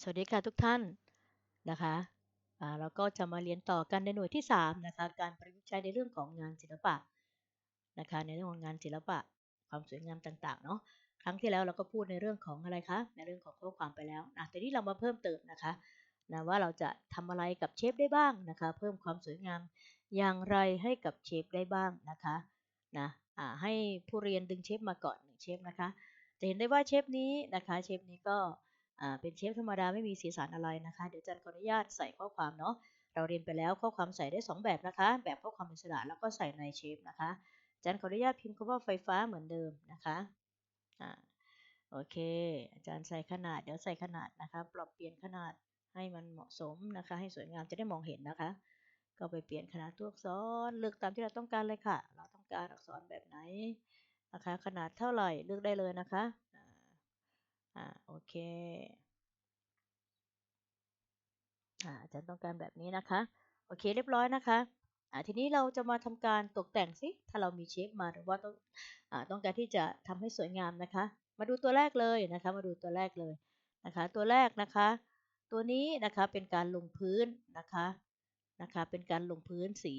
สวัสดีค่ะทุกท่านนะคะอ่าเราก็จะมาเรียนต่อกันในหน่วยที่3นะคะการประยุกต์ใช้ในเรื่องของงานศิลปะนะคะในเรื่องของงานศิลปะ ความสวยงามต่างๆเนาะครั้งที่แล้วเราก็พูดในเรื่องของอะไรคะในเรื่องของข้อความไปแล้วนะแต่นี้เรามาเพิ่มเติมนะคะนะว่าเราจะทำอะไรกับเชฟได้บ้างนะคะ เพิ่มความสวยงามอย่างไรให้กับเชฟได้บ้างนะคะนะอ่าให้ผู้เรียนดึงเชฟมาก่อนหนึ่งเชฟนะคะ จะเห็นได้ว่าเชฟนี้นะคะเชฟนี้ก็ เป็นเชฟธรรมดาไม่มีสีสันอะไรนะคะ เดี๋ยวจันขออนุญาตใส่ข้อความเนาะ เราเรียนไปแล้วข้อความใส่ได้ 2 แบบนะคะ แบบข้อความอิสระแล้วก็ใส่ในเชฟนะคะ จันขออนุญาตพิมพ์คำว่าไฟฟ้าเหมือนเดิมนะคะอ่าโอเค อาจารย์ใส่ขนาด เดี๋ยวใส่ขนาดนะคะ ปรับเปลี่ยนขนาดให้มันเหมาะสมนะคะ ให้สวยงามจะได้มองเห็นนะคะ ก็ไปเปลี่ยนขนาดตัวอักษร เลือกตามที่เราต้องการเลยค่ะ เราต้องการอักษรแบบไหนนะคะ ขนาดเท่าไหร่เลือกได้เลยนะคะ เคอ่าจารย์ต้องการแบบนี้นะคะ โอเคเรียบร้อยนะคะอ่าทีนี้เราจะมาทำการตกแต่งสิถ้าเรามีเชฟมาหรือว่าต้องอ่าต้องการที่จะทำให้สวยงามนะคะ มาดูตัวแรกเลยนะคะ มาดูตัวแรกเลยนะคะ ตัวแรกนะคะ ตัวนี้นะคะเป็นการลงพื้นนะคะนะคะ เป็นการลงพื้นสี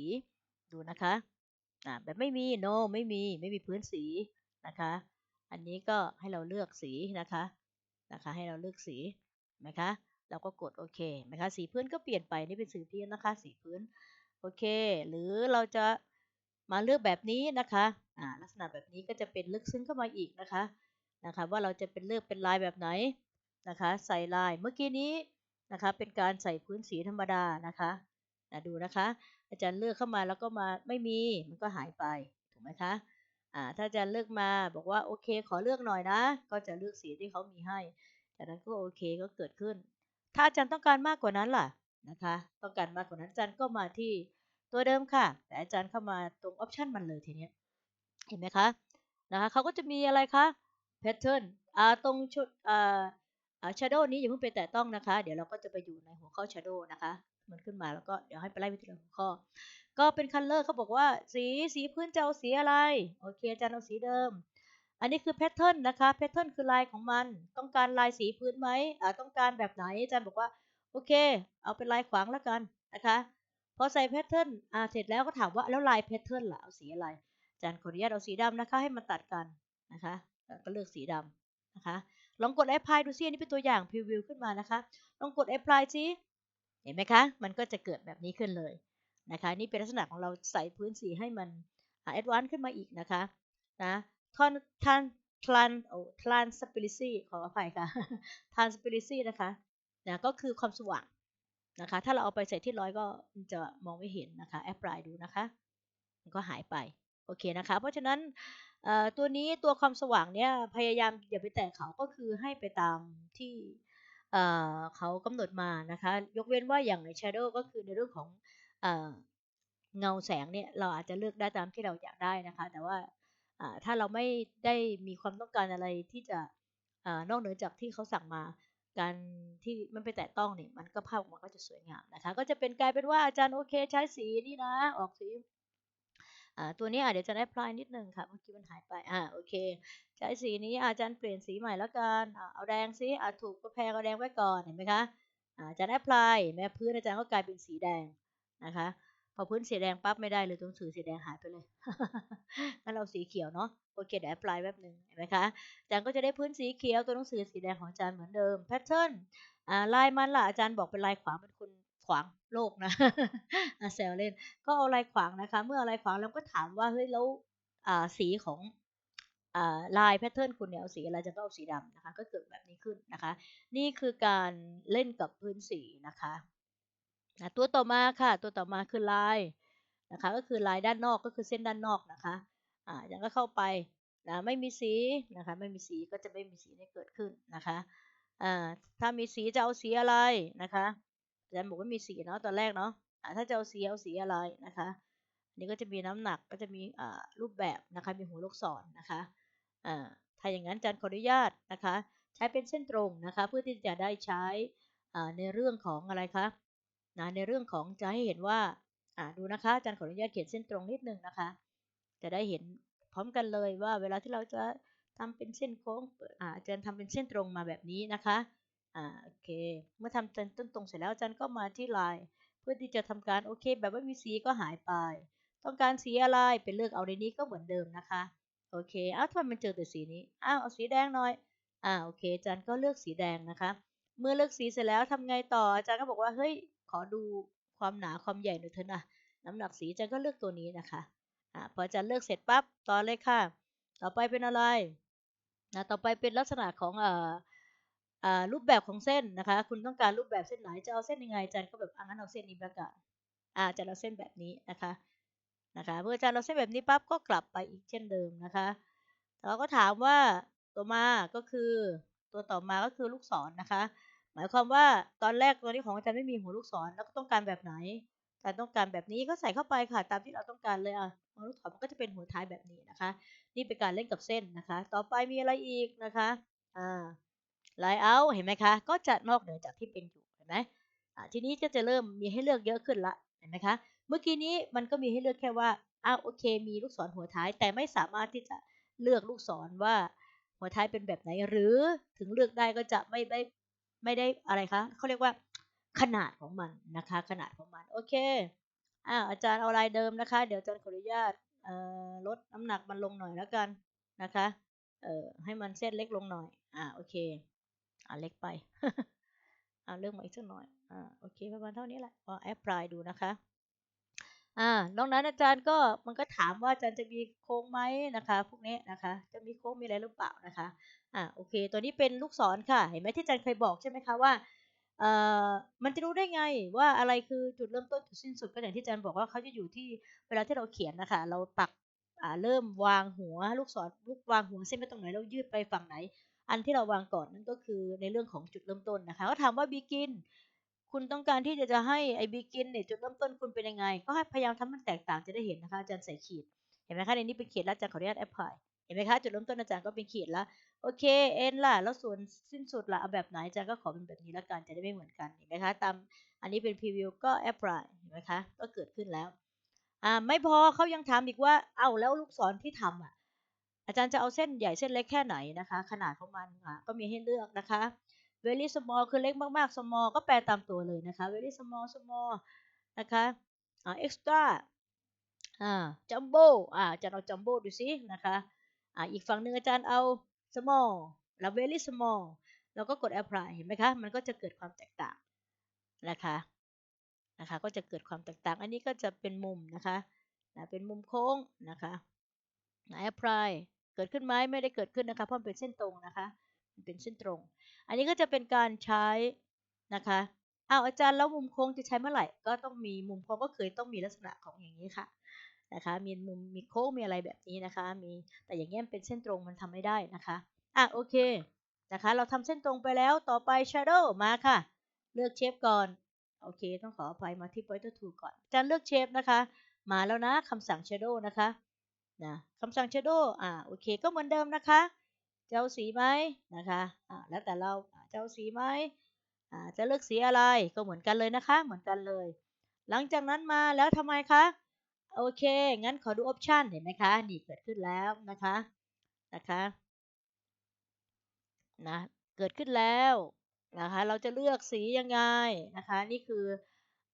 ดูนะคะอ่าแบบไม่มี no ไม่มีไม่มีพื้นสีนะคะ อันนี้ก็ให้เราเลือกสีนะคะ นะคะ ให้เราเลือกสีนะคะเราก็กดโอเคนะคะ สีพื้นก็เปลี่ยนไปนี่เป็นสีพื้นนะคะ สีพื้นโอเค หรือเราจะมาเลือกแบบนี้นะคะอ่าลักษณะแบบนี้ก็จะเป็นลึกซึ้งเข้ามาอีกนะคะนะคะ ว่าเราจะเป็นเลือกเป็นลายแบบไหนนะคะ ใส่ลายเมื่อกี้นี้นะคะ เป็นการใส่พื้นสีธรรมดานะคะนะดูนะคะ อาจารย์เลือกเข้ามาแล้วก็มาไม่มีมันก็หายไปถูกไหมคะ อ่าถ้าอาจารย์เลือกมาบอกว่าโอเค ขอเลือกหน่อยนะ ก็จะเลือกสีที่เขามีให้จากนั้นก็โอเคก็เกิดขึ้น ถ้าอาจารย์ต้องการมากกว่านั้นล่ะนะคะ ต้องการมากกว่านั้นอาจารย์ก็มาที่ตัวเดิมค่ะ แต่อาจารย์เข้ามาตรงออปชันมันเลยทีนี้เห็นไหมคะนะคะเขาก็จะมีอะไรคะ pattern อ่าตรงชุดอ่าอ่า shadow นี้อย่าเพิ่งไปแตะต้องนะคะ เดี๋ยวเราก็จะไปอยู่ในหัวข้อ shadow นะคะ มันขึ้นมาแล้วก็เดี๋ยวให้ไปไล่ไปทีละหัวข้อ ก็เป็น color เขาบอกว่า สีสีพื้นจะเอาสีอะไร โอเคอาจารย์เอาสีเดิม อันนี้คือ pattern นนะคะ pattern คือลายของมัน ต้องการลายสีพื้นไหมอ่าต้องการแบบไหนอาจารย์บอกว่าโอเค เอาเป็นลายขวางแล้วกันนะคะพอใส่ pattern อ่าเสร็จแล้วก็ถามว่าแล้วลาย pattern ล่ะเอาสีอะไรอาจารย์ขออนุญาตเอาสีดำนะคะ ให้มันตัดกันนะคะก็เลือกสีดำนะคะลองกด apply ดูซิอันนี้เป็นตัวอย่าง preview ขึ้นมานะคะ ลองกด apply ซิ เห็นไหมคะ มันก็จะเกิดแบบนี้ขึ้นเลยนะคะ นี่เป็นลักษณะของเราใส่พื้นสีให้มันแอ่า advance ขึ้นมาอีกนะคะนะทอนทันทลันโอ้ทลันสปิริซีขออภัยค่ะทันสปิริซีนะคะนะก็คือความสว่างนะคะ ถ้าเราเอาไปใส่ที่ร้อยก็จะมองไม่เห็นนะคะแอปพลายดูนะคะมันก็หายไปโอเคนะคะ เพราะฉะนั้นตัวนี้ตัวความสว่างเนี่ยพยายามอย่าไปแตะเขาก็คือให้ไปตามที่ เขากำหนดมานะคะ ยกเว้นว่าอย่างใน Shadow ก็คือในเรื่องของเงาแสงเนี่ยเราอาจจะเลือกได้ตามที่เราอยากได้นะคะ แต่ว่าถ้าเราไม่ได้มีความต้องการอะไรที่จะอนอกเหนือจากที่เขาสั่งมาการที่มันไปแตะต้องเนี่ยมันก็ภาพออกมาก็จะสวยงามนะคะ ก็จะเป็นกลายเป็นว่าอาจารย์โอเคใช้สีนี่นะ ออกสี ตัวนี้เดี๋ยวจะได้พลายนิดนึงค่ะ เมื่อกี้มันหายไปอ่าโอเค ใช้สีนี้อาจารย์เปลี่ยนสีใหม่แล้วกันเอาแดงซิอ่าถูกก็แพงเอาแดงไว้ก่อนเห็นไหมคะอาจารย์แอปพลายแม้พื้นอาจารย์ก็กลายเป็นสีแดงนะคะพอพื้นสีแดงปั๊บไม่ได้เลยตัวหนังสือสีแดงหายไปเลยงั้นเราสีเขียวเนาะโอเคเดี๋ยวแอปพลายแป๊บหนึ่งเห็นไหมคะอาจารย์ก็จะได้พื้นสีเขียวตัวหนังสือสีแดงของอาจารย์เหมือนเดิมแพทเทิร์นอ่าลายมันล่ะอาจารย์บอกเป็นลายขวางเป็นคน ขวางโลกนะแซวเล่น ก็เอาลายขวางนะคะ เมื่อเอาลายขวางเราก็ถามว่าเฮ้ยแล้วสีของลายแพทเทิร์นคุณเนี่ยเอาสีอะไรจะก็เอาสีดำนะคะ ก็เกิดแบบนี้ขึ้นนะคะ นี่คือการเล่นกับพื้นสีนะคะนะตัวต่อมาค่ะ ตัวต่อมาคือลายนะคะ ก็คือลายด้านนอกก็คือเส้นด้านนอกนะคะอ่าอย่างก็เข้าไปนะไม่มีสีนะคะ ไม่มีสีก็จะไม่มีสีได้เกิดขึ้นนะคะอ่าถ้ามีสีจะเอาสีอะไรนะคะ อาจารย์บอกว่ามีสีเนาะตอนแรกเนาะถ้าจะเอาสีเอาสีอะไรนะคะนี่ก็จะมีน้ำหนักก็จะมีรูปแบบนะคะมีหัวลูกศรนนะคะถ้าอย่างนั้นอาจารย์ขออนุญาตนะคะ ใช้เป็นเส้นตรงนะคะเพื่อที่จะได้ใช้ในเรื่องของอะไรคะนะในเรื่องของจะให้เห็นว่าดูนะคะอาจารย์ขออนุญาตเขียนเส้นตรงนิดนึงนะคะ จะได้เห็นพร้อมกันเลยว่าเวลาที่เราจะทำเป็นเส้นโค้งอาจารย์ทำเป็นเส้นตรงมาแบบนี้นะคะ อ่าโอเค เมื่อทำต้นตรงเสร็จแล้วอาจารย์ก็มาที่ไลน์เพื่อที่จะทำการโอเค แบบว่ามีสีก็หายไป ต้องการสีอะไรเป็นเลือกเอาในนี้ก็เหมือนเดิมนะคะโอเคอ้าวทำไมมันเจอแต่สีนี้อ้าวเอาสีแดงหน่อยอ่าโอเคอาจารย์ก็เลือกสีแดงนะคะ เมื่อเลือกสีเสร็จแล้วทำไงต่ออาจารย์ก็บอกว่าเฮ้ยขอดูความหนาความใหญ่หน่อยเถอะนะน้ำหนักสีอาจารย์ก็เลือกตัวนี้นะคะอ่าพออาจารย์เลือกเสร็จปั๊บต่อเลยค่ะ ต่อไปเป็นอะไรนะต่อไปเป็นลักษณะของเอ่ออ่า รูปแบบของเส้นนะคะ คุณต้องการรูปแบบเส้นไหนจะเอาเส้นยังไงอาจารย์ก็แบบอะงั้นเอาเส้นนี้ประกาศอ่าอาจารย์เอาเส้นแบบนี้นะคะนะคะเมื่ออาจารย์เอาเส้นแบบนี้ปั๊บก็กลับไปอีกเช่นเดิมนะคะเราก็ถามว่าตัวมาก็คือตัวต่อมาก็คือลูกศรนนะคะ หมายความว่าตอนแรกตัวนี้ของอาจารย์ไม่มีหัวลูกศรแล้วก็ต้องการแบบไหนอาจารย์ต้องการแบบนี้ก็ใส่เข้าไปค่ะ ตามที่เราต้องการเลยอะหัวลูกศรมันก็จะเป็นหัวท้ายแบบนี้นะคะ นี่เป็นการเล่นกับเส้นนะคะ ต่อไปมีอะไรอีกนะคะอ่า ไลน์เอาเห็นไหมคะ ก็จะนอกเหนือจากที่เป็นอยู่เห็นไหมทีนี้ก็จะเริ่มมีให้เลือกเยอะขึ้นละเห็นไหมคะเมื่อกี้นี้มันก็มีให้เลือกแค่ว่าอ้าวโอเค มีลูกศรหัวท้าย แต่ไม่สามารถที่จะเลือกลูกศรว่าหัวท้ายเป็นแบบไหน หรือถึงเลือกได้ก็จะไม่ได้ไม่ได้อะไรคะเขาเรียกว่าขนาดของมันนะคะ ขนาดของมันโอเคอ้าวอาจารย์เอาลายเดิมนะคะ เดี๋ยวอาจารย์ขออนุญาตลดน้ำหนักมันลงหน่อยแล้วกันนะคะเอ่อให้มันเส้นเล็กลงหน่อยอ่าโอเค อ่าเล็กไปอ่าเลือกมาอีกสักหน่อย อ่า โอเค ประมาณเท่านี้แหละพอแอปพลายดูนะคะ อ่า นอกนั้นอาจารย์ก็มันก็ถามว่าอาจารย์จะมีโค้งไหมนะคะ พวกนี้นะคะ จะมีโค้งมีอะไรหรือเปล่านะคะ อ่า โอเค ตัวนี้เป็นลูกศรค่ะ เห็นไหมที่อาจารย์เคยบอกใช่ไหมคะว่า เอ่อ มันจะรู้ได้ไงว่าอะไรคือจุดเริ่มต้นจุดสิ้นสุดก็อย่างที่อาจารย์บอกว่าเขาจะอยู่ที่เวลาที่เราเขียนนะคะ เราปัก อ่า เริ่มวางหัวลูกศรลูกวางหัวเส้นไปตรงไหนแล้วยืดไปฝั่งไหน อันที่เราวางก่อนนั่นก็คือในเรื่องของจุดเริ่มต้นนะคะเขาถามว่า begin คุณต้องการที่จะจะให้ไอ้ begin เนี่ยจุดเริ่มต้นคุณเป็นยังไง ก็ให้พยายามทำมันแตกต่างจะได้เห็นนะคะอาจารย์ใส่ขีด เห็นไหมคะในนี้เป็นขีดแล้วอาจารย์ขออนุญาต apply เห็นไหมคะจุดเริ่มต้นอาจารย์ก็เป็นขีดแล้วโอเค end ล่ะแล้วส่วนสิ้นสุดล่ะเอาแบบไหนอาจารย์ก็ขอเป็นแบบนี้ล้วกันจะได้ไม่เหมือนกันเห็นไหมคะตามอันนี้เป็น preview ก็ apply เห็นไหมคะก็เกิดขึ้นแล้วอ่าไม่พอเขายังถามอีกว่าเอ้าแล้วลูกศรที่ทำอะ อาจารย์จะเอาเส้นใหญ่เส้นเล็กแค่ไหนนะคะ ขนาดของมันอะก็มีให้เลือกนะคะ very small คือเล็กมากๆ small ก็แปลตามตัวเลยนะคะ very small small นะคะอ่า extra อ่า jumbo อ่าอาจารย์เอา jumbo ดูสินะคะอ่าอีกฝั่งหนึ่งอาจารย์เอา small แล้ว very small เราก็กด apply เห็นไหมคะ มันก็จะเกิดความแตกต่างนะคะนะคะ ก็จะเกิดความแตกต่าง อันนี้ก็จะเป็นมุมนะคะนะเป็นมุมโค้งนะคะ นะ apply เกิดขึ้นไหมไม่ได้เกิดขึ้นนะคะเพราะมันเป็นเส้นตรงนะคะมันเป็นเส้นตรง อันนี้ก็จะเป็นการใช้นะคะอ้าวอาจารย์แล้วมุมโค้งจะใช้เมื่อไหร่ ก็ต้องมีมุมโค้งก็เคยต้องมีลักษณะของอย่างนี้ค่ะนะคะมีมุมมีโค้งมีอะไรแบบนี้นะคะ มีแต่อย่างเงี้ยเป็นเส้นตรงมันทำไม่ได้นะคะอะโอเคนะคะ เราทำเส้นตรงไปแล้วต่อไป shadow มาค่ะ เลือกเชฟก่อนโอเค ต้องขออภัยมาที่ pointer tool ก่อนอาจารย์เลือกเชฟนะคะ มาแล้วนะคำสั่ง shadow นะคะ นะคำสั่ง shadow อ่าโอเคก็เหมือนเดิมนะคะจะเอาสีไหมนะคะอ่าแล้วแต่เราจะเอาสีไหมอ่าจะเลือกสีอะไรก็เหมือนกันเลยนะคะ เหมือนกันเลย หลังจากนั้นมาแล้วทำไมคะโอเค งั้นขอดูออปชันเห็นไหมคะ นี่เกิดขึ้นแล้วนะคะ นะคะ นะ เกิดขึ้นแล้วนะคะ เราจะเลือกสียังไงนะคะ นี่คือ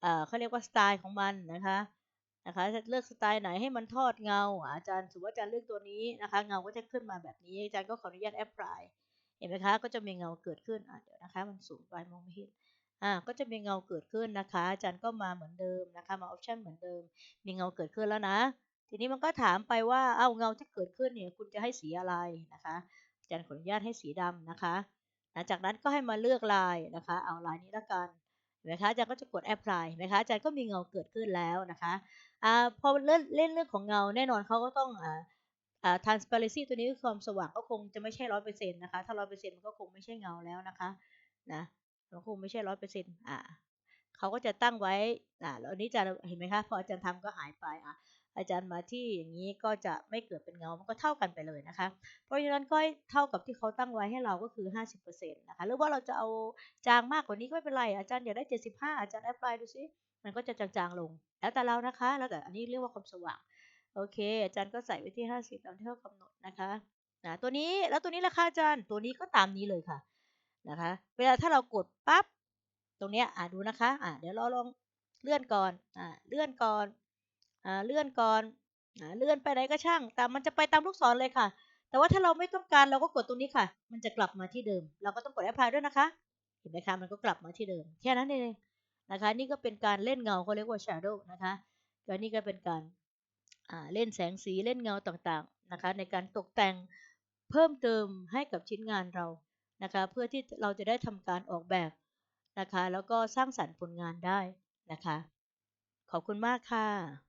เอ่อเขาเรียกว่าสไตล์ของมันนะคะ นะคะจะเลือกสไตล์ไหนให้มันทอดเงา อาจารย์สมมติว่าอาจารย์เลือกตัวนี้นะคะเงาก็จะขึ้นมาแบบนี้ อาจารย์ก็ขออนุญาตแอปพลายเห็นไหมคะ ก็จะมีเงาเกิดขึ้นอะเดี๋ยวนะคะ มันสูงไปมองไม่เห็นอ่าก็จะมีเงาเกิดขึ้นนะคะ อาจารย์ก็มาเหมือนเดิมนะคะมาออปชันเหมือนเดิม มีเงาเกิดขึ้นแล้วนะ ทีนี้มันก็ถามไปว่าเอ้าเงาที่เกิดขึ้นเนี่ยคุณจะให้สีอะไรนะคะอาจารย์ขออนุญาตให้สีดำนะคะหลังจากนั้นก็ให้มาเลือกลายนะคะ เอาลายนี้ละกัน นะคะอาจารย์ก็จะกด apply เห็นะคะอาจารย์ก็มีเงาเกิดขึ้นแล้วนะคะอ่าพอเล่นเล่นเรื่องของเงาแน่นอนเขาก็ต้องอ่าอ่า transparency ตัวนี้คือความสว่างก็คงจะไม่ใช่ร้อยเปอร์เซ็นต์นะคะถ้าร้อยเปอร์เซ็นต์มันก็คงไม่ใช่เงาแล้วนะคะนะมันคงไม่ใช่ร้อยเปอร์เซ็นต์อ่าเขาก็จะตั้งไว้อ่าแล้วอันนี้จะเห็นไหมคะพออาจารย์ทำก็หายไปอะ อาจารย์มาที่อย่างนี้ก็จะไม่เกิดเป็นเงา มันก็เท่ากันไปเลยนะคะ เพราะฉะนั้นก็เท่ากับที่เขาตั้งไว้ให้เราก็คือ 50%นะคะ หรือว่าเราจะเอาจางมากกว่านี้ก็ไม่เป็นไร อาจารย์อยากได้ 75 อาจารย์แอปพลายดูซิ มันก็จะจางๆลง แล้วแต่เรานะคะ แล้วแต่อันนี้เรียกว่าความสว่าง โอเค อาจารย์ก็ใส่ไว้ที่ 50ตามที่เขากำหนดนะคะนะตัวนี้ แล้วตัวนี้ราคาอาจารย์ ตัวนี้ก็ตามนี้เลยค่ะ นะคะ เวลาถ้าเรากดปั๊บ ตรงเนี้ยอ่าดูนะคะ อ่าเดี๋ยวเราลองเลื่อนก่อน อ่า เลื่อนก่อน เลื่อนก่อนเลื่อนไปไหนก็ช่าง แต่มันจะไปตามลูกศรเลยค่ะ แต่ว่าถ้าเราไม่ต้องการเราก็กดตรงนี้ค่ะ มันจะกลับมาที่เดิม เราก็ต้องกดแอปพลายด้วยนะคะ เห็นไหมคะ มันก็กลับมาที่เดิม แค่นั้นเองนะคะ นี่ก็เป็นการเล่นเงาเขาเรียกว่า shadow นะคะก็นี่ก็เป็นการเล่นแสงสีเล่นเงาต่างๆนะคะ ในการตกแต่งเพิ่มเติมให้กับชิ้นงานเรานะคะ เพื่อที่เราจะได้ทำการออกแบบนะคะ แล้วก็สร้างสรรค์ผลงานได้นะคะ ขอบคุณมากค่ะ